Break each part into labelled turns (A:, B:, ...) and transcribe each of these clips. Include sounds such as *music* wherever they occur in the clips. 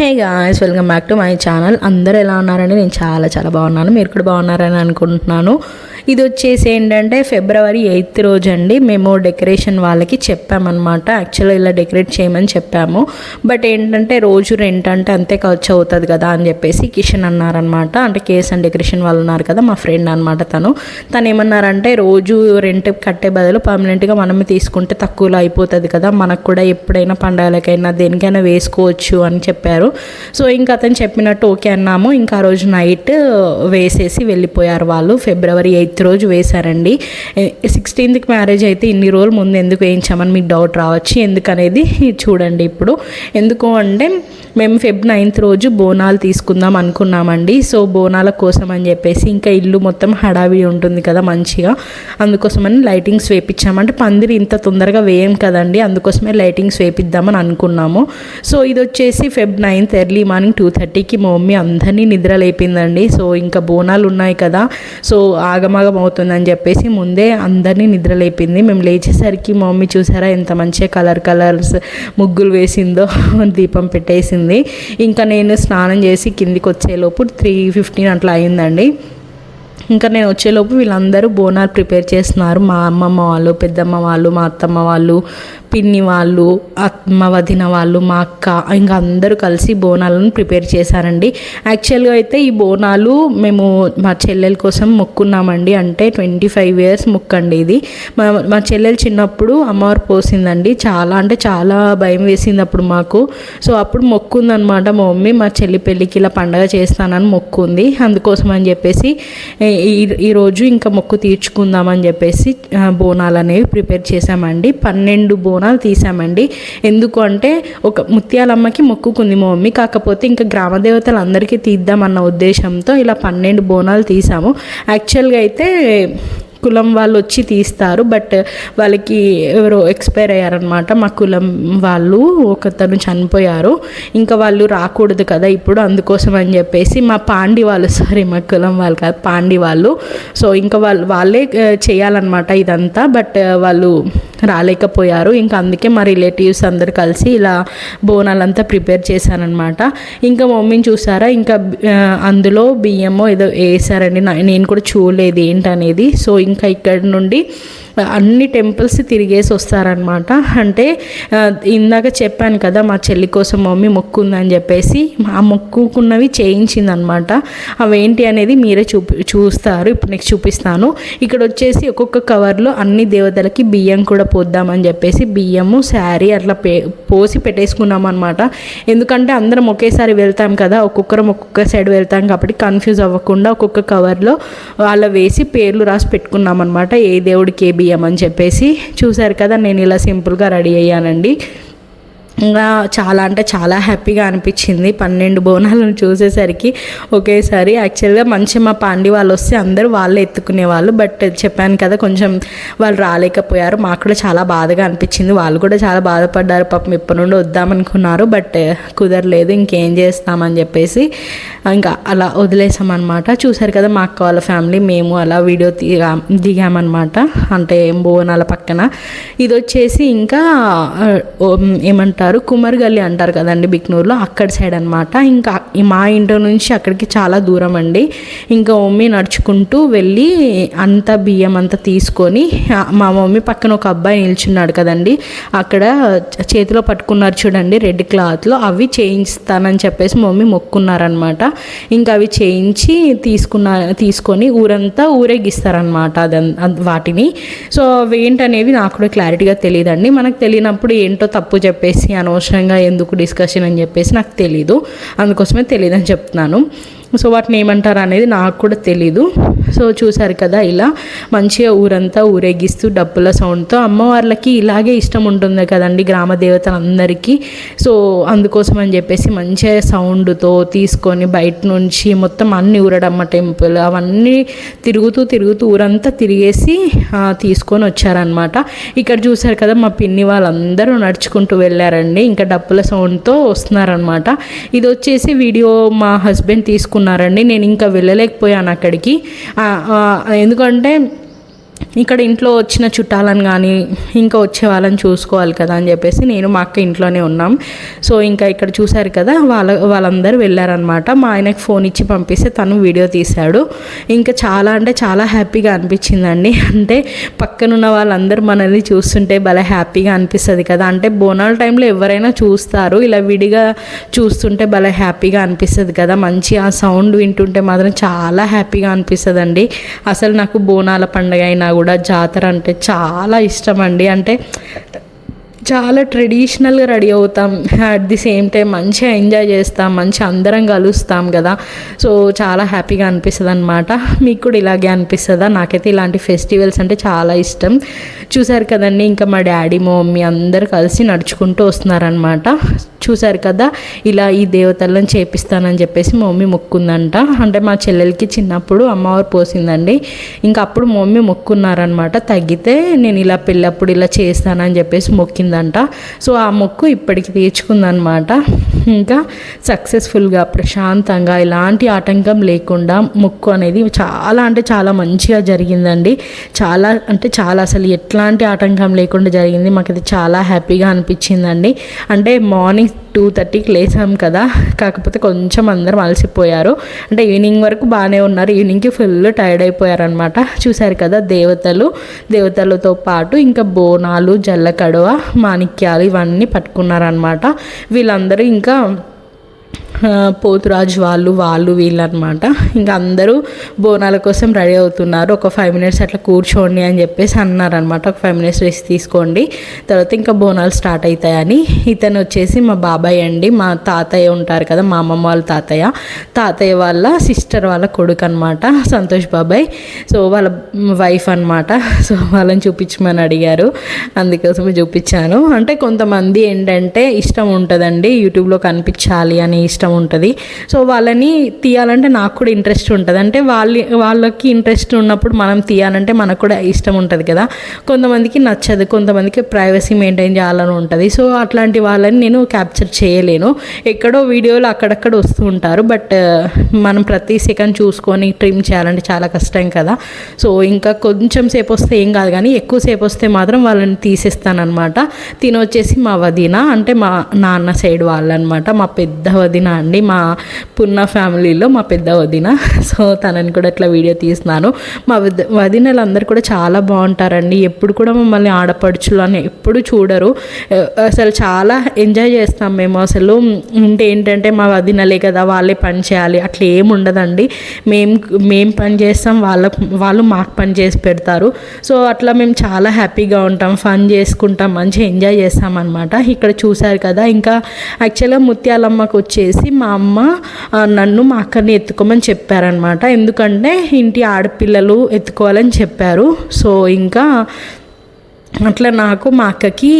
A: Hey guys welcome back to my channel అందరూ ఎలా ఉన్నారని నేను చాలా చాలా బాగున్నాను. మీరు కూడా బాగున్నారని అనుకుంటున్నాను. ఇది వచ్చేసి ఏంటంటే ఫిబ్రవరి ఎయిత్ రోజు అండి మేము డెకరేషన్ వాళ్ళకి చెప్పామన్నమాట. యాక్చువల్గా ఇలా డెకరేట్ చేయమని చెప్పాము. బట్ ఏంటంటే రోజు రెంట్ అంటే అంతే ఖర్చు అవుతుంది కదా అని చెప్పేసి కిషన్ అన్నారనమాట అంటే కేస్ అండ్ డెకరేషన్ వాళ్ళు ఉన్నారు కదా మా ఫ్రెండ్ అనమాట తను. తను ఏమన్నారంటే రోజు రెంట్ కట్టే బదులు పర్మనెంట్గా మనమే తీసుకుంటే తక్కువలో అయిపోతుంది కదా. మనకు కూడా ఎప్పుడైనా పండగలకైనా దేనికైనా వేసుకోవచ్చు అని చెప్పారు. సో ఇంకా అతను చెప్పినట్టు ఓకే అన్నాము. ఇంకా ఆ రోజు నైట్ వేసేసి వెళ్ళిపోయారు వాళ్ళు. ఫిబ్రవరి ఎయిత్ రోజు వేశారండి. సిక్స్టీన్త్కి మ్యారేజ్ అయితే ఇన్ని రోజులు ముందు ఎందుకు వేయించామని మీకు డౌట్ రావచ్చు. ఎందుకనేది చూడండి ఇప్పుడు. ఎందుకు అంటే మేము ఫెబ్ నైన్త్ రోజు బోనాలు తీసుకుందాం అనుకున్నామండి. సో బోనాల కోసం అని చెప్పేసి ఇంకా ఇల్లు మొత్తం హడావిడి ఉంటుంది కదా మంచిగా. అందుకోసమని లైటింగ్స్ వేపించామంటే పందిరి ఇంత తొందరగా వేయం కదండి. అందుకోసమే లైటింగ్స్ వేపిద్దామని అనుకున్నాము. సో ఇది వచ్చేసి Feb ninth early morning two థర్టీకి మా మమ్మీ అందరినీ నిద్ర లేపిందండి. సో ఇంకా బోనాలు ఉన్నాయి కదా. సో ఆగమాగం అవుతుందని చెప్పేసి ముందే అందరినీ నిద్ర లేపింది. మేము లేచేసరికి మా మమ్మీ చూసారా ఎంత మంచిగా కలర్ కలర్స్ ముగ్గులు వేసిందో *laughs* దీపం పెట్టేసింది. ఇంకా నేను స్నానం చేసి కిందికి వచ్చేలోపు త్రీ ఫిఫ్టీన్ అట్లా అయిందండి. ఇంకా నేను వచ్చేలోపు వీళ్ళందరూ బోనాలు ప్రిపేర్ చేస్తున్నారు. మా అమ్మమ్మ వాళ్ళు పెద్దమ్మ వాళ్ళు మా అత్తమ్మ వాళ్ళు పిన్ని వాళ్ళు అమ్మ వదిన వాళ్ళు మా అక్క ఇంకా అందరూ కలిసి బోనాలను ప్రిపేర్ చేశారండి. యాక్చువల్గా అయితే ఈ బోనాలు మేము మా చెల్లెల కోసం మొక్కున్నామండి. అంటే ట్వంటీ ఫైవ్ ఇయర్స్ మొక్కండి ఇది. మా మా చెల్లెలు చిన్నప్పుడు అమ్మవారు పోసిందండి. చాలా అంటే చాలా భయం వేసింది అప్పుడు మాకు. సో అప్పుడు మొక్కుందనమాట మా మమ్మీ. మా చెల్లి పెళ్ళికి ఇలా పండగ చేస్తానని మొక్కుంది. అందుకోసం అని చెప్పేసి ఈరోజు ఇంకా మొక్కు తీర్చుకుందామని చెప్పేసి బోనాలు అనేవి ప్రిపేర్ చేసామండి పన్నెండు బోనాలు తీసామండి ఎందుకు అంటే ఒక ముత్యాలమ్మకి మొక్కుకుంది మా మమ్మీ. కాకపోతే ఇంకా గ్రామదేవతలు అందరికీ తీద్దామన్న ఉద్దేశంతో ఇలా పన్నెండు బోనాలు తీసాము యాక్చువల్గా అయితే కులం వాళ్ళు వచ్చి తీస్తారు బట్ వాళ్ళకి ఎవరో ఎక్స్పైర్ అయ్యారనమాట మా కులం వాళ్ళు ఒకతను చనిపోయారు. ఇంకా వాళ్ళు రాకూడదు కదా ఇప్పుడు అందుకోసం అని చెప్పేసి మా పాండి వాళ్ళు సారీ మా కులం వాళ్ళు కాదు పాండి వాళ్ళు. సో ఇంకా వాళ్ళు వాళ్ళే చేయాలన్నమాట ఇదంతా బట్ వాళ్ళు రాలేకపోయారు. ఇంకా అందుకే మా రిలేటివ్స్ అందరు కలిసి ఇలా బోనాలంతా ప్రిపేర్ చేశానమాట ఇంకా మమ్మీని చూసారా? ఇంకా అందులో బియ్యమో ఏదో వేసారండి. నా- నేను కూడా చూడలేదు ఏంటనేది. సో ఇంకా ఇక్కడ నుండి అన్ని టెంపుల్స్ తిరిగేసి వస్తారనమాట అంటే ఇందాక చెప్పాను కదా మా చెల్లి కోసం మమ్మీ మొక్కుందని చెప్పేసి ఆ మొక్కుకున్నవి చేయించిందనమాట అవేంటి అనేది మీరే చూపి చూస్తారు. ఇప్పుడు నీకు చూపిస్తాను. ఇక్కడ వచ్చేసి ఒక్కొక్క కవర్లో అన్ని దేవతలకి బియ్యం కూడా పోద్దామని చెప్పేసి బియ్యము శారీ అట్లా పే పోసి పెట్టేసుకున్నాం అనమాట ఎందుకంటే అందరం ఒకేసారి వెళ్తాం కదా ఒక్కొక్కరం ఒక్కొక్క సైడ్ వెళ్తాం కాబట్టి కన్ఫ్యూజ్ అవ్వకుండా ఒక్కొక్క కవర్లో వాళ్ళ వేసి పేర్లు రాసి పెట్టుకున్నాం. అనమాట ఏ దేవుడికి ఏ బియ్యం అని చెప్పేసి. చూశారు కదా నేను ఇలా సింపుల్గా రెడీ అయ్యానండి. ఇంకా చాలా అంటే చాలా హ్యాపీగా అనిపించింది. పన్నెండు బోనాలను చూసేసరికి ఒకేసారి యాక్చువల్గా మంచి మా పాండి వాళ్ళు వస్తే అందరూ వాళ్ళే ఎత్తుకునే వాళ్ళు బట్ చెప్పాను కదా కొంచెం వాళ్ళు రాలేకపోయారు. మాకు కూడా చాలా బాధగా అనిపించింది. వాళ్ళు కూడా చాలా బాధపడ్డారు. పాపం ఇప్పటి నుండి వద్దామనుకున్నారు. బట్ కుదరలేదు ఇంకేం చేస్తామని చెప్పేసి ఇంకా అలా వదిలేసామన్నమాట. చూసారు కదా మా అక్క వాళ్ళ ఫ్యామిలీ మేము అలా వీడియో దిగా దిగామన్నమాట. అంటే బోనాల పక్కన. ఇది వచ్చేసి ఇంకా ఏమంటారు? అంటారు. ఏమంటారు కుమర్గల్లి అంటారు కదండి బిక్నూరులో. అక్కడ సైడ్ అనమాట ఇంకా మా ఇంటి నుంచి అక్కడికి చాలా దూరం అండి. ఇంకా మమ్మీ నడుచుకుంటూ వెళ్ళి అంత బియ్యం అంతా తీసుకొని మా మమ్మీ పక్కన ఒక అబ్బాయి నిల్చున్నాడు కదండి. అక్కడ చేతిలో పట్టుకున్నారు చూడండి రెడ్ క్లాత్లో. అవి చేయించుతానని చెప్పేసి మమ్మీ మొక్కున్నారనమాట ఇంకా అవి చేయించి తీసుకున్న తీసుకొని ఊరంతా ఊరేగిస్తారనమాట అదన్ వాటిని. సో అవి ఏంటనేవి నాకు కూడా క్లారిటీగా తెలియదండి. మనకు తెలియనప్పుడు ఏంటో తప్పు చెప్పేసి అనవసరంగా ఎందుకు డిస్కషన్ అని చెప్పేసి నాకు తెలీదు. అందుకోసమే తెలియదని చెప్తున్నాను. సో వాటిని ఏమంటారు అనేది నాకు కూడా తెలీదు. సో చూసారు కదా ఇలా మంచిగా ఊరంతా ఊరేగిస్తూ డప్పుల సౌండ్తో అమ్మవార్లకి ఇలాగే ఇష్టం ఉంటుంది కదండి గ్రామ దేవతలందరికీ. సో అందుకోసం అని చెప్పేసి మంచిగా సౌండ్తో తీసుకొని బయట నుంచి మొత్తం అన్ని ఊరడమ్మ టెంపుల్ అవన్నీ తిరుగుతూ తిరుగుతూ ఊరంతా తిరిగేసి తీసుకొని వచ్చారనమాట ఇక్కడ చూసారు కదా మా పిన్ని వాళ్ళందరూ నడుచుకుంటూ వెళ్ళారండి. ఇంకా డప్పుల సౌండ్తో వస్తున్నారనమాట ఇది వచ్చేసి వీడియో మా హస్బెండ్ తీసుకున్నారండి. నేను ఇంకా వెళ్ళలేకపోయాను అక్కడికి. ఎందుకంటే ఇక్కడ ఇంట్లో వచ్చిన చుట్టాలను కానీ ఇంకా వచ్చే వాళ్ళని చూసుకోవాలి కదా అని చెప్పేసి నేను మా అక్క ఇంట్లోనే ఉన్నాం. సో ఇంకా ఇక్కడ చూశారు కదా వాళ్ళ వాళ్ళందరూ వెళ్ళారనమాట మా ఆయనకు ఫోన్ ఇచ్చి పంపిస్తే తను వీడియో తీశాడు. ఇంకా చాలా అంటే చాలా హ్యాపీగా అనిపించిందండి. *laughs* అంటే పక్కనున్న వాళ్ళందరూ మనల్ని చూస్తుంటే భలే హ్యాపీగా అనిపిస్తుంది కదా. అంటే బోనాల టైంలో ఎవరైనా చూస్తారు ఇలా విడిగా చూస్తుంటే భలే హ్యాపీగా అనిపిస్తుంది కదా. మంచి ఆ సౌండ్ వింటుంటే మాత్రం చాలా హ్యాపీగా అనిపిస్తుంది అండి అసలు నాకు బోనాల పండుగ అయినా కూడా జాతర అంటే చాలా ఇష్టం అండి అంటే చాలా ట్రెడిషనల్గా రెడీ అవుతాం. అట్ ది సేమ్ టైం మంచిగా ఎంజాయ్ చేస్తాం మంచి అందరం కలుస్తాం కదా. సో చాలా హ్యాపీగా అనిపిస్తుంది అనమాట మీకు కూడా ఇలాగే అనిపిస్తుందా? నాకైతే ఇలాంటి ఫెస్టివల్స్ అంటే చాలా ఇష్టం. చూసారు కదండి ఇంకా మా డాడీ మా మమ్మీ అందరు కలిసి నడుచుకుంటూ వస్తున్నారనమాట చూశారు కదా ఇలా ఈ దేవతలను చేపిస్తానని చెప్పేసి మమ్మీ మొక్కుందంట. అంటే మా చెల్లెలకి చిన్నప్పుడు అమ్మవారు పోసిందండి. ఇంకా అప్పుడు మమ్మీ మొక్కున్నారనమాట. తగ్గితే నేను ఇలా పెళ్ళప్పుడు ఇలా చేస్తానని చెప్పేసి మొక్కిందంట. సో ఆ మొక్కు ఇప్పటికి తీర్చుకుందనమాట. ఇంకా సక్సెస్ఫుల్గా ప్రశాంతంగా ఇలాంటి ఆటంకం లేకుండా మొక్కు అనేది చాలా అంటే చాలా మంచిగా జరిగిందండి. చాలా అంటే చాలా అసలు ఎట్లాంటి ఆటంకం లేకుండా జరిగింది. మాకైతే చాలా హ్యాపీగా అనిపించిందండి. అంటే మార్నింగ్ టూ థర్టీకి లేసాం కదా. కాకపోతే కొంచెం అందరం అలసిపోయారు. అంటే ఈవినింగ్ వరకు బాగానే ఉన్నారు. ఈవినింగ్కి ఫుల్ టైర్డ్ అయిపోయారనమాట చూశారు కదా దేవతలు. దేవతలతో పాటు ఇంకా బోనాలు జల్లకడవ మాణిక్యాలు ఇవన్నీ పట్టుకున్నారనమాట వీళ్ళందరూ ఇంకా పోతురాజు వాళ్ళు వాళ్ళు వీళ్ళు అనమాట ఇంకా అందరూ బోనాల కోసం రెడీ అవుతున్నారు. ఒక ఫైవ్ మినిట్స్ అట్లా కూర్చోండి అని చెప్పేసి అన్నారనమాట ఒక ఫైవ్ మినిట్స్ రెస్ట్ తీసుకోండి. తర్వాత ఇంకా బోనాలు స్టార్ట్ అవుతాయని ఇతను వచ్చేసి మా బాబాయ్ అండి. మా తాతయ్య ఉంటారు కదా మా అమ్మమ్మ వాళ్ళ తాతయ్య. తాతయ్య వాళ్ళ సిస్టర్ వాళ్ళ కొడుకు అనమాట సంతోష్ బాబాయ్. సో వాళ్ళ వైఫ్ అనమాట సో వాళ్ళని చూపించమని అడిగారు. అందుకోసమే చూపించాను. అంటే కొంతమంది ఏంటంటే ఇష్టం ఉంటుందండి. యూట్యూబ్లో కనిపించాలి అని ఇష్టం ఉంటుంది. సో వాళ్ళని తీయాలంటే నాకు కూడా ఇంట్రెస్ట్ ఉంటుంది. అంటే వాళ్ళ వాళ్ళకి ఇంట్రెస్ట్ ఉన్నప్పుడు మనం తీయాలంటే మనకు కూడా ఇష్టం ఉంటుంది కదా. కొంతమందికి నచ్చదు కొంతమందికి ప్రైవసీ మెయింటైన్ చేయాలని ఉంటుంది. సో అట్లాంటి వాళ్ళని నేను క్యాప్చర్ చేయలేను. ఎక్కడో వీడియోలు అక్కడక్కడ వస్తూ ఉంటారు. బట్ uh, మనం ప్రతి సెకండ్ చూసుకొని ట్రిమ్ చేయాలంటే చాలా కష్టం కదా. సో ఇంకా కొంచెం సేపు వస్తే ఏం కాదు కానీ ఎక్కువ సేపు వస్తే మాత్రం వాళ్ళని తీసేస్తానమాట తినొచ్చేసి మా వదిన అంటే మా నాన్న సైడ్ వాళ్ళనమాట. మా పెద్ద వదిన అండి. మా పున్న ఫ్యామిలీలో మా పెద్ద వదిన. సో తనని కూడా ఇట్లా వీడియో తీస్తున్నాను. మా వద వదినలు అందరు కూడా చాలా బాగుంటారండి. ఎప్పుడు కూడా మమ్మల్ని ఆడపడుచులు అని ఎప్పుడు చూడరు. అసలు చాలా ఎంజాయ్ చేస్తాం మేము. అసలు అంటే ఏంటంటే మా వదినలే కదా వాళ్ళే పని చేయాలి. అట్లా ఏమి ఉండదండి. మేము మేము పని చేస్తాం వాళ్ళ వాళ్ళు మాకు పని చేసి పెడతారు. సో అట్లా మేము చాలా హ్యాపీగా ఉంటాం. ఫన్ చేసుకుంటాం మంచిగా ఎంజాయ్ చేస్తాం అనమాట ఇక్కడ చూశారు కదా ఇంకా యాక్చువల్గా ముత్యాలమ్మకు వచ్చేసి మా అమ్మ నన్ను మా అక్కని ఎత్తుకోమని చెప్పారనమాట ఎందుకంటే ఇంటి ఆడపిల్లలు ఎత్తుకోవాలని చెప్పారు. సో ఇంకా అట్లా నాకు మా అక్కకి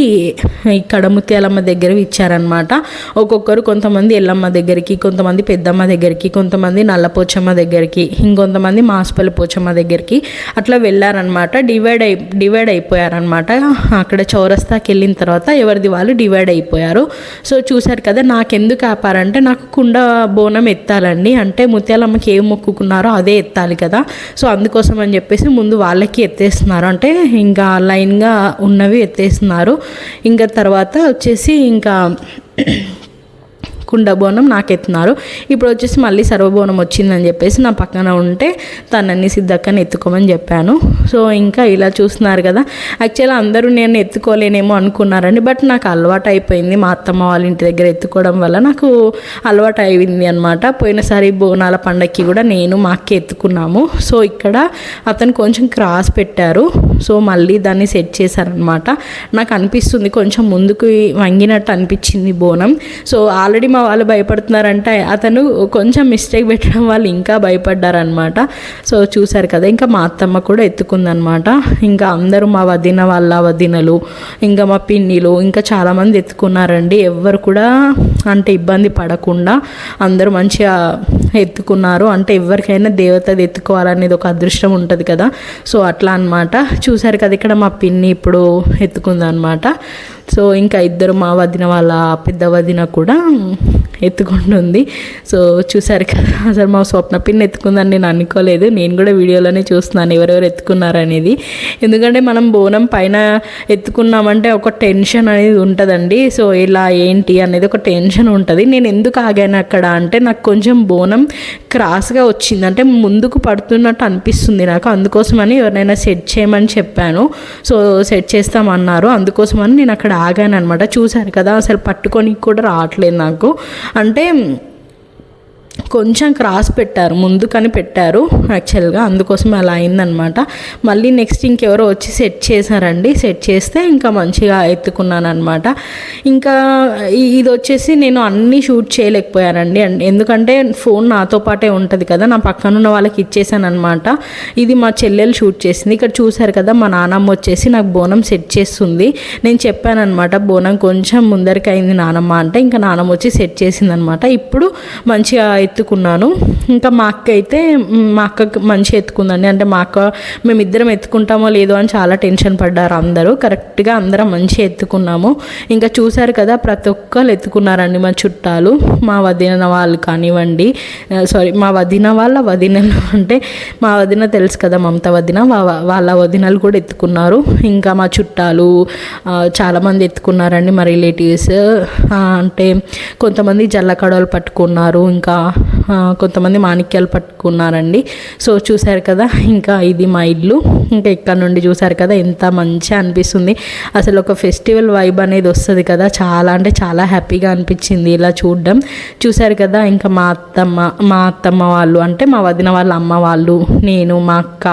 A: ఇక్కడ ముత్యాలమ్మ దగ్గర ఇచ్చారనమాట ఒక్కొక్కరు కొంతమంది ఎల్లమ్మ దగ్గరికి కొంతమంది పెద్దమ్మ దగ్గరికి కొంతమంది నల్లపోచమ్మ దగ్గరికి ఇంకొంతమంది మాసుపల్లి పోచమ్మ దగ్గరికి అట్లా వెళ్ళారనమాట డివైడ్ అయి డివైడ్ అయిపోయారనమాట అక్కడ చౌరస్తాకి వెళ్ళిన తర్వాత ఎవరిది వాళ్ళు డివైడ్ అయిపోయారు. సో చూశారు కదా నాకెందుకు ఆపారంటే నాకు కుండ బోనం ఎత్తాలండి. అంటే ముత్యాలమ్మకి ఏం మొక్కుకున్నారో అదే ఎత్తాలి కదా. సో అందుకోసం అని చెప్పేసి ముందు వాళ్ళకి ఎత్తేస్తున్నారు. అంటే ఇంకా లైన్గా ఉన్నవి ఎత్తేస్తున్నారు. ఇంకా తర్వాత వచ్చేసి ఇంకా కుండ బోనం నాకు ఎత్తున్నారు ఇప్పుడు వచ్చేసి మళ్ళీ సర్వబోనం వచ్చిందని చెప్పేసి నా పక్కన ఉంటే తనని సిద్ధక్కని ఎత్తుకోమని చెప్పాను. సో ఇంకా ఇలా చూస్తున్నారు కదా. యాక్చువల్గా అందరూ నేను ఎత్తుకోలేనేమో అనుకున్నారండి. బట్ నాకు అలవాటు అయిపోయింది మా అత్తమ్మ వాళ్ళ ఇంటి దగ్గర ఎత్తుకోవడం వల్ల. నాకు అలవాటు అయింది అనమాట పోయినసారి బోనాల పండక్కి కూడా నేను మా అక్క ఎత్తుకున్నాము. సో ఇక్కడ అతను కొంచెం క్రాస్ పెట్టారు. సో మళ్ళీ దాన్ని సెట్ చేశారనమాట నాకు అనిపిస్తుంది కొంచెం ముందుకు వంగినట్టు అనిపించింది బోనం. సో ఆల్రెడీ మా వాళ్ళు భయపడుతున్నారంటే అతను కొంచెం మిస్టేక్ పెట్టడం వాళ్ళు ఇంకా భయపడ్డారనమాట సో చూశారు కదా ఇంకా మా అత్తమ్మ కూడా ఎత్తుకుందనమాట ఇంకా అందరూ మా వదిన వాళ్ళ వదినలు ఇంకా మా పిన్నిలు ఇంకా చాలామంది ఎత్తుకున్నారండి. ఎవ్వరు కూడా అంటే ఇబ్బంది పడకుండా అందరూ మంచిగా ఎత్తుకున్నారు. అంటే ఎవరికైనా దేవతది ఎత్తుకోవాలనేది ఒక అదృష్టం ఉంటుంది కదా. సో అట్లా అనమాట చూశారు కదా ఇక్కడ మా పిన్ని ఇప్పుడు ఎత్తుకుందనమాట సో ఇంకా ఇద్దరు మా వదిన వాళ్ళ పెద్ద వదిన కూడా ఎత్తుకుంటుంది. సో చూసారు కదా అసలు మా స్వప్న పిన్ ఎత్తుకుందని నేను అనుకోలేదు. నేను కూడా వీడియోలోనే చూస్తున్నాను ఎవరెవరు ఎత్తుకున్నారు అనేది ఎందుకంటే మనం బోనం పైన ఎత్తుకున్నామంటే ఒక టెన్షన్ అనేది ఉంటుందండి. సో ఇలా ఏంటి అనేది ఒక టెన్షన్ ఉంటుంది. నేను ఎందుకు ఆగాను అక్కడ అంటే నాకు కొంచెం బోనం క్రాస్గా వచ్చింది. అంటే ముందుకు పడుతున్నట్టు అనిపిస్తుంది నాకు. అందుకోసమని ఎవరినైనా సెట్ చేయమని చెప్పాను. సో సెట్ చేస్తామన్నారు. అందుకోసమని నేను అక్కడ ఆగాను అనమాట చూశారు కదా అసలు పట్టుకొని కూడా రావట్లేదు నాకు. అంటే కొంచెం క్రాస్ పెట్టారు ముందుకని పెట్టారు యాక్చువల్గా. అందుకోసం అలా అయిందనమాట. మళ్ళీ నెక్స్ట్ ఇంకెవరో వచ్చి సెట్ చేశారండి. సెట్ చేస్తే ఇంకా మంచిగా ఎత్తుకున్నాను అనమాట ఇంకా ఇది వచ్చేసి నేను అన్నీ షూట్ చేయలేకపోయానండి. ఎందుకంటే ఫోన్ నాతో పాటే ఉంటుంది కదా నా పక్కన ఉన్న వాళ్ళకి ఇచ్చేసాను అనమాట ఇది మా చెల్లెలు షూట్ చేసింది. ఇక్కడ చూశారు కదా మా నానమ్మ వచ్చేసి నాకు బోనం సెట్ చేస్తుంది. నేను చెప్పాను అనమాట బోనం కొంచెం ముందరికి అయింది నానమ్మ అంటే ఇంకా నానమ్మ వచ్చి సెట్ చేసింది అనమాట ఇప్పుడు మంచిగా ఎత్తుకున్నాను. ఇంకా మా అక్క అయితే మా అక్కకి మంచిగా ఎత్తుకుందండి. అంటే మా అక్క మేమిద్దరం ఎత్తుకుంటామో లేదో అని చాలా టెన్షన్ పడ్డారు అందరూ. కరెక్ట్గా అందరం మంచిగా ఎత్తుకున్నాము. ఇంకా చూశారు కదా ప్రతి ఒక్కరు ఎత్తుకున్నారండి మా చుట్టాలు. మా వదిన వాళ్ళు కానివ్వండి సారీ మా వదిన వాళ్ళ వదినలు *laughs* అంటే మా వదిన తెలుసు కదా మమత వదిన వాళ్ళ వదినలు కూడా ఎత్తుకున్నారు. ఇంకా మా చుట్టాలు చాలామంది ఎత్తుకున్నారండి మా రిలేటివ్స్. అంటే కొంతమంది జల్లకడవలు పట్టుకున్నారు. ఇంకా కొంతమంది మాణిక్యాలు పట్టుకున్నారండి. సో చూశారు కదా ఇంకా ఇది మా ఇల్లు. ఇంకా ఇక్కడ నుండి చూశారు కదా ఎంత మంచిగా అనిపిస్తుంది. అసలు ఒక ఫెస్టివల్ వైబ్ అనేది వస్తుంది కదా చాలా అంటే చాలా హ్యాపీగా అనిపించింది ఇలా చూడడం. చూశారు కదా ఇంకా మా అత్తమ్మ మా అత్తమ్మ వాళ్ళు అంటే మా వదిన వాళ్ళ అమ్మ వాళ్ళు నేను మా అక్క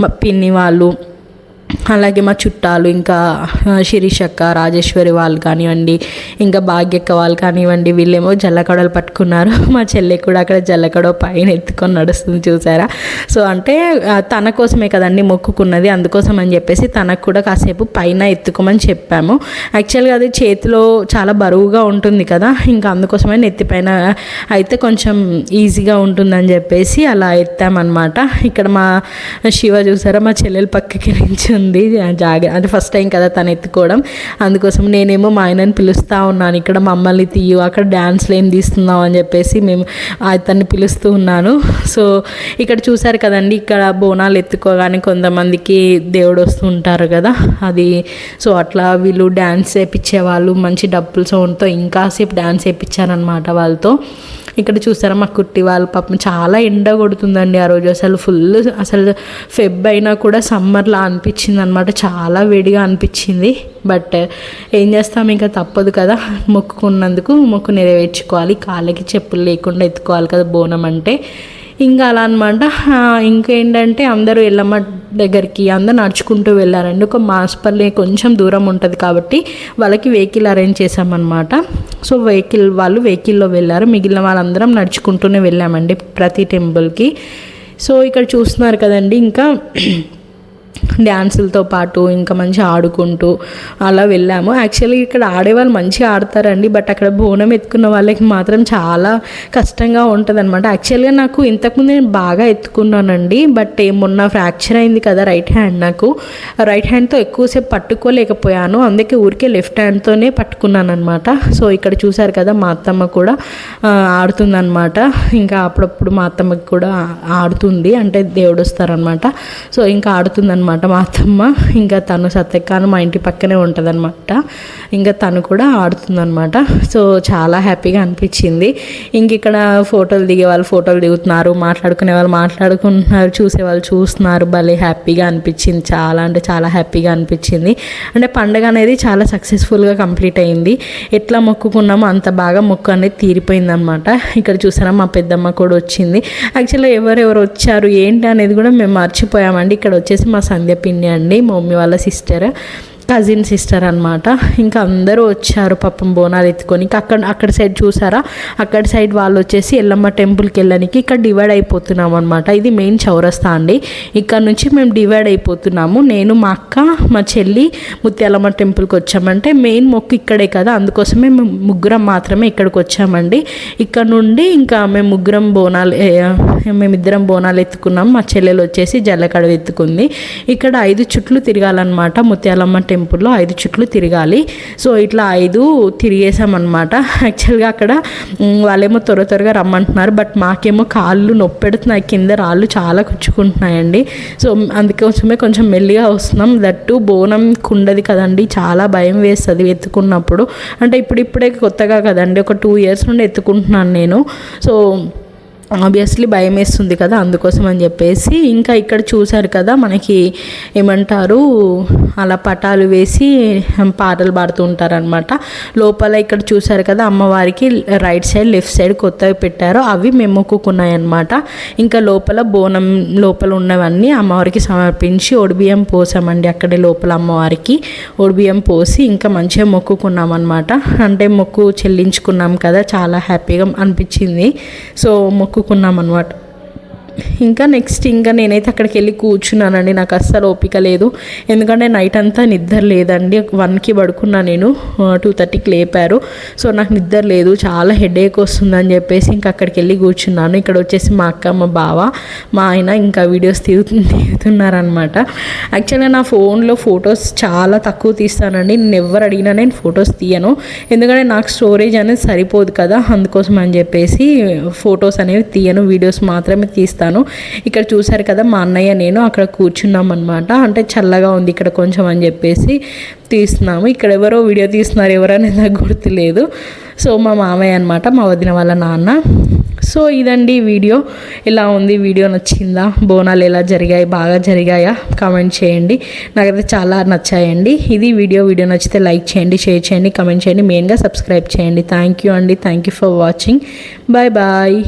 A: మా పిన్ని వాళ్ళు అలాగే మా చుట్టాలు ఇంకా ఆ, శిరీష్ అక్క రాజేశ్వరి వాళ్ళు కానివ్వండి ఇంకా భాగ్యక్క వాళ్ళు కానివ్వండి వీళ్ళేమో జల్లకడలు పట్టుకున్నారు. *laughs* మా చెల్లె కూడా అక్కడ జల్లకడ పైన ఎత్తుకొని నడుస్తుంది చూసారా? సో అంటే తన కోసమే కదండి మొక్కుకున్నది. అందుకోసం అని చెప్పేసి తనకు కూడా కాసేపు పైన ఎత్తుకోమని చెప్పాము. యాక్చువల్గా అది చేతిలో చాలా బరువుగా ఉంటుంది కదా. ఇంకా అందుకోసమే నెత్తి పైన అయితే కొంచెం ఈజీగా ఉంటుందని చెప్పేసి అలా ఎత్తామన్నమాట. ఇక్కడ మా శివ చూసారా? మా చెల్లెలు పక్కకి *laughs* నుంచి ఉంది. జాగ్ర అంటే ఫస్ట్ టైం కదా తను ఎత్తుకోవడం. అందుకోసం నేనేమో మా ఆయనని పిలుస్తూ ఉన్నాను. ఇక్కడ మమ్మల్ని తీయు అక్కడ డ్యాన్స్లు ఏం తీస్తున్నావు అని చెప్పేసి మేము అతన్ని పిలుస్తూ ఉన్నాను. సో ఇక్కడ చూసారు కదండి ఇక్కడ బోనాలు ఎత్తుకోగానే కొంతమందికి దేవుడు వస్తూ ఉంటారు కదా. అది సో అట్లా వీళ్ళు డ్యాన్స్ వేయించే వాళ్ళు మంచి డబ్బుల సౌండ్తో ఇంకాసేపు డ్యాన్స్ వేయించారనమాట వాళ్ళతో. ఇక్కడ చూసారా మా కుట్టి వాళ్ళ పాపం చాలా ఎండ కొడుతుందండి ఆ రోజు. అసలు ఫుల్ అసలు ఫెబ్ అయినా కూడా సమ్మర్లా అనిపించింది అనమాట చాలా వేడిగా అనిపించింది. బట్ ఏం చేస్తాం ఇంకా తప్పదు కదా. మొక్కుకున్నందుకు మొక్కు నెరవేర్చుకోవాలి. కాళ్ళకి చెప్పులు లేకుండా ఎత్తుకోవాలి కదా బోనం అంటే. ఇంకా అలా అనమాట ఇంకేంటంటే అందరూ ఎల్లమ్మ దగ్గరికి అందరు నడుచుకుంటూ వెళ్ళారండి. ఒక మాస్పల్లి కొంచెం దూరం ఉంటుంది కాబట్టి వాళ్ళకి వెహికల్ అరేంజ్ చేసామన్నమాట సో వెహికల్ వాళ్ళు వెహికల్లో వెళ్ళారు. మిగిలిన వాళ్ళందరం నడుచుకుంటూనే వెళ్ళామండి ప్రతి టెంపుల్కి. సో ఇక్కడ చూస్తున్నారు కదండి ఇంకా డ్యాన్సులతో పాటు ఇంకా మంచిగా ఆడుకుంటూ అలా వెళ్ళాము. యాక్చువల్లీ ఇక్కడ ఆడేవాళ్ళు మంచిగా ఆడతారండి బట్ అక్కడ బోనం ఎత్తుకున్న వాళ్ళకి మాత్రం చాలా కష్టంగా ఉంటుంది అనమాట యాక్చువల్గా నాకు ఇంతకుముందు నేను బాగా ఎత్తుకున్నానండి బట్ మొన్న ఫ్రాక్చర్ అయింది కదా రైట్ హ్యాండ్ నాకు. రైట్ హ్యాండ్తో ఎక్కువసేపు పట్టుకోలేకపోయాను అందుకే ఊరికే లెఫ్ట్ హ్యాండ్తోనే పట్టుకున్నాను అనమాట సో ఇక్కడ చూసారు కదా మా అత్తమ్మ కూడా ఆడుతుందనమాట ఇంకా అప్పుడప్పుడు మా అత్తమ్మకి కూడా ఆడుతుంది అంటే దేవుడు వస్తారనమాట సో ఇంకా అనమాట మా అత్తమ్మ. ఇంకా తను సత్యకాను మా ఇంటి పక్కనే ఉంటుందన్నమాట. ఇంకా తను కూడా ఆడుతుందన్నమాట. సో చాలా హ్యాపీగా అనిపించింది. ఇంక ఇక్కడ ఫోటోలు దిగే వాళ్ళు ఫోటోలు దిగుతున్నారు మాట్లాడుకునే వాళ్ళు మాట్లాడుకుంటున్నారు చూసే వాళ్ళు చూస్తున్నారు. భలే హ్యాపీగా అనిపించింది చాలా అంటే చాలా హ్యాపీగా అనిపించింది. అంటే పండగ అనేది చాలా సక్సెస్ఫుల్గా కంప్లీట్ అయింది. ఎట్లా మొక్కుకున్నామో అంత బాగా మొక్కు అనేది తీరిపోయిందనమాట ఇక్కడ చూసారా మా పెద్దమ్మ కూడా వచ్చింది. యాక్చువల్గా ఎవరెవరు వచ్చారు ఏంటి అనేది కూడా మేము మర్చిపోయామండి. ఇక్కడ వచ్చేసి మా సంధ్య పిన్ని అండి మా మమ్మీ వాళ్ళ సిస్టర్ కజిన్ సిస్టర్ అనమాట ఇంకా అందరూ వచ్చారు పాపం బోనాలు ఎత్తుకొని. ఇంకా అక్కడ అక్కడ సైడ్ చూసారా? అక్కడ సైడ్ వాళ్ళు వచ్చేసి ఎల్లమ్మ టెంపుల్కి వెళ్ళడానికి ఇక్కడ డివైడ్ అయిపోతున్నాం అనమాట ఇది మెయిన్ చౌరస్తా అండి. ఇక్కడ నుంచి మేము డివైడ్ అయిపోతున్నాము. నేను మా అక్క మా చెల్లి ముత్యాలమ్మ టెంపుల్కి వచ్చామంటే మెయిన్ మొక్కు ఇక్కడే కదా. అందుకోసమే మేము ముగ్గురం మాత్రమే ఇక్కడికి వచ్చామండి. ఇక్కడ నుండి ఇంకా మేము ముగ్గురం బోనాలు మేమిద్దరం బోనాలు ఎత్తుకున్నాం. మా చెల్లెలు వచ్చేసి జల్లకడ ఎత్తుకుంది. ఇక్కడ ఐదు చుట్లు తిరగాలన్నమాట ముత్యాలమ్మ టెంపుల్ టెంపుల్లో ఐదు చుట్లు తిరగాలి. సో ఇట్లా ఐదు తిరిగేసామన్నమాట. యాక్చువల్గా అక్కడ వాళ్ళేమో త్వర త్వరగా రమ్మంటున్నారు. బట్ మాకేమో కాళ్ళు నొప్పెడుతున్నాయి కింద రాళ్ళు చాలా కుచ్చుకుంటున్నాయండి. సో అందుకోసమే కొంచెం మెల్లిగా వస్తున్నాం. దట్టు బోనం కుండది కదండి చాలా భయం వేస్తుంది ఎత్తుకున్నప్పుడు అంటే ఇప్పుడిప్పుడే కొత్తగా కదండి ఒక టూ ఇయర్స్ నుండి ఎత్తుకుంటున్నాను నేను. సో ఆబ్వియస్లీ భయం వేస్తుంది కదా అందుకోసం అని చెప్పేసి ఇంకా ఇక్కడ చూశారు కదా మనకి ఏమంటారు అలా పటాలు వేసి పాటలు పాడుతూ ఉంటారనమాట లోపల ఇక్కడ చూశారు కదా అమ్మవారికి రైట్ సైడ్ లెఫ్ట్ సైడ్ కొత్తవి పెట్టారు అవి మేము మొక్కుకున్నాయి అనమాట ఇంకా లోపల బోనం లోపల ఉన్నవన్నీ అమ్మవారికి సమర్పించి ఒడిబియ్యం పోసామండి అక్కడే లోపల అమ్మవారికి ఒడిబియ్యం పోసి ఇంకా మంచిగా మొక్కుకున్నాం అనమాట అంటే మొక్కు చెల్లించుకున్నాం కదా చాలా హ్యాపీగా అనిపించింది. సో మొక్కు అనమాట ఇంకా నెక్స్ట్ ఇంకా నేనైతే అక్కడికి వెళ్ళి కూర్చున్నానండి. నాకు అస్సలు ఓపిక లేదు. ఎందుకంటే నైట్ అంతా నిద్ర లేదండి. వన్కి పడుకున్నా నేను టూ థర్టీకి లేపారు. సో నాకు నిద్ర లేదు. చాలా హెడేక్ వస్తుందని చెప్పేసి ఇంకా అక్కడికి వెళ్ళి కూర్చున్నాను. ఇక్కడ వచ్చేసి మా అక్క మా బావ మా ఆయన ఇంకా వీడియోస్ తీరు తీరుతున్నారనమాట యాక్చువల్గా నా ఫోన్లో ఫొటోస్ చాలా తక్కువ తీస్తానండి. నేను ఎవరు అడిగినా నేను ఫొటోస్ తీయను. ఎందుకంటే నాకు స్టోరేజ్ అనేది సరిపోదు కదా. అందుకోసం అని చెప్పేసి ఫొటోస్ అనేవి తీయను. వీడియోస్ మాత్రమే తీస్తాను. ఇక్కడ చూసారు కదా మా అన్నయ్య నేను అక్కడ కూర్చున్నాం అనమాట అంటే చల్లగా ఉంది ఇక్కడ కొంచెం అని చెప్పేసి తీస్తున్నాము. ఇక్కడ ఎవరో వీడియో తీస్తున్నారు ఎవరనేది నాకు గుర్తులేదు. సో మా మామయ్య అనమాట మా వదిన వాళ్ళ నాన్న. సో ఇదండి వీడియో. ఎలా ఉంది? వీడియో నచ్చిందా? బోనాలు ఎలా జరిగాయి? బాగా జరిగాయా? కామెంట్ చేయండి. నాకైతే చాలా నచ్చాయండి. ఇది వీడియో. వీడియో నచ్చితే లైక్ చేయండి షేర్ చేయండి కామెంట్ చేయండి. మెయిన్గా సబ్స్క్రైబ్ చేయండి. థ్యాంక్ యూ అండి. Thank you for watching. Bye bye.